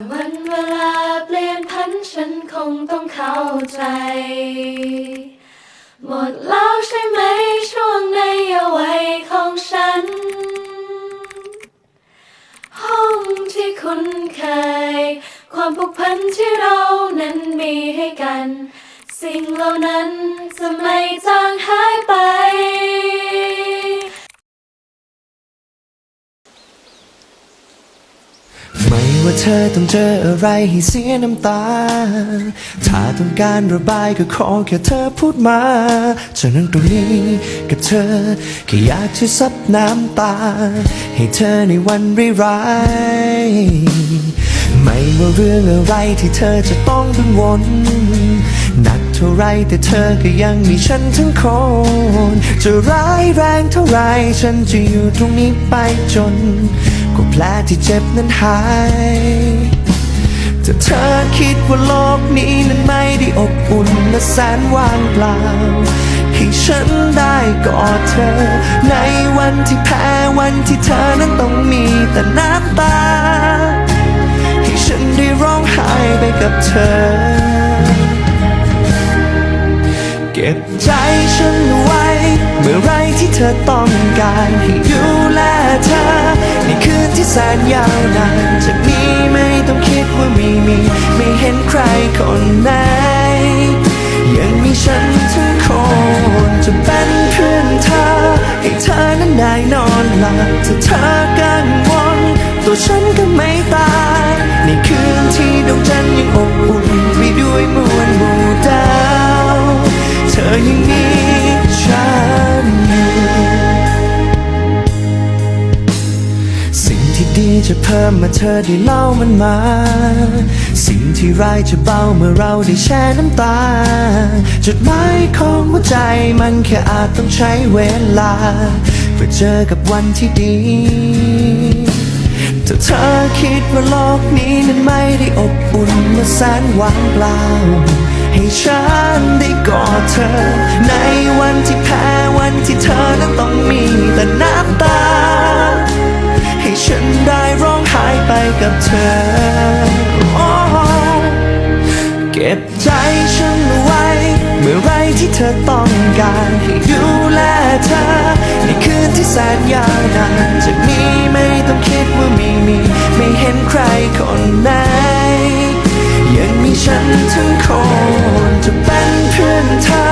วันเวลาเปลี่ยนพันฉันคงต้องเข้าใจ หมดแล้วใช่ไหมช่วงในเอาไว้ของฉัน ห้องที่คุ้นเคย ความผูกพันที่เรานั้นมีให้กัน สิ่งเหล่านั้นจะไม่จางหายไป ไม่ว่าเธอต้องเจออะไรให้เสียน้ำตา ถ้าต้องการระบายก็ขอแค่เธอพูดมาฉันนั่งตรงนี้กับเธอแค่อยากจะซับน้ำตา ให้เธอในวันร้ายไม่ว่าเรื่องอะไรที่เธอจะต้องกังวลหนักเท่าไรแต่เธอก็ยังมีฉันทั้งคน จะร้ายแรงเท่าไรฉันจะอยู่ตรงนี้ไปจน กว่าแผลที่เจ็บนั้นหายถ้าเธอคิดว่าโลกนี้นั้นไม่ได้อบอุ่นและแสนว่างเปล่าให้ฉันได้กอดเธอ ในวันที่แพ้วันที่เธอนั้นต้องมีแต่น้ำตา ให้ฉันได้ร้องไห้ไปกับเธอ เก็บใจฉันไว้ เมื่อไรที่เธอต้องการให้ดูแลเธอ ในคืนที่แสนยาวนานจากนี้ไม่ต้องคิดว่าไม่มี ไม่เห็นใครคนไหน ยังมีฉันทั้งคนจะเป็นเพื่อนเธอ ให้เธอนั้นได้นอนหลับถ้าเธอกังวลตัวฉันก็ไม่ จะเพิ่มมื่อเธอได้เล่ามันมา สิ่งที่ร้ายจะเบาเมื่อเราได้แช่น้ำตา จุดหมายของหัวใจมันแค่อาจต้องใช้เวลา เพื่อเจอกับวันที่ดีถ้าเธอคิดว่าโลกนี้นั้นไม่ได้อบอุ่นและแสนวางเปล่า ให้ฉันได้กอดเธอในวันที่แพ้ เก็บใจฉันไว้ เมื่อไรที่เธอต้องการให้ดูแลเธอ ในคืนที่แสนยาวนานจากนี้ไม่ต้องคิดว่าม่มี ไม่เห็นใครคนไหน ยังมีฉันทั้งคนจะเป็นเพื่อนเธอ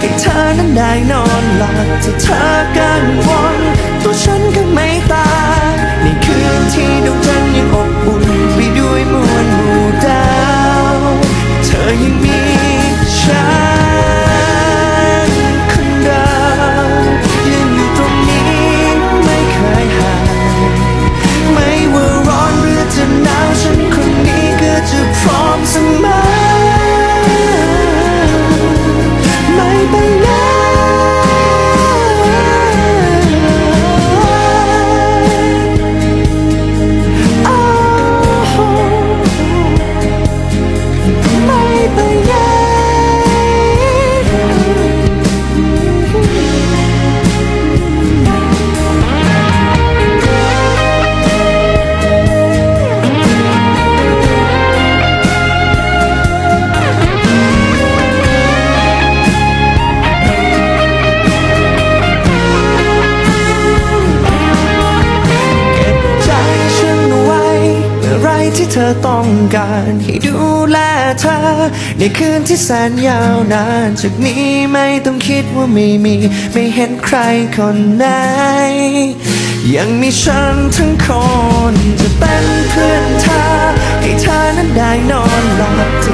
ให้เธอนั้นได้นอนหลับถ้าเธอกังวลตัวฉันก็ไม่ตายในคืนที่ดวงจันทร์ยังอบ ที่เธอต้องการให้ดูแลเธอ ในคืนที่แสนยาวนานจากนี้ไม่ต้องคิดว่าไม่มี ไม่เห็นใครคนไหน ยังมีฉันทั้งคนจะเป็นเพื่อนเธอ ให้เธอนั้นได้นอนหลับ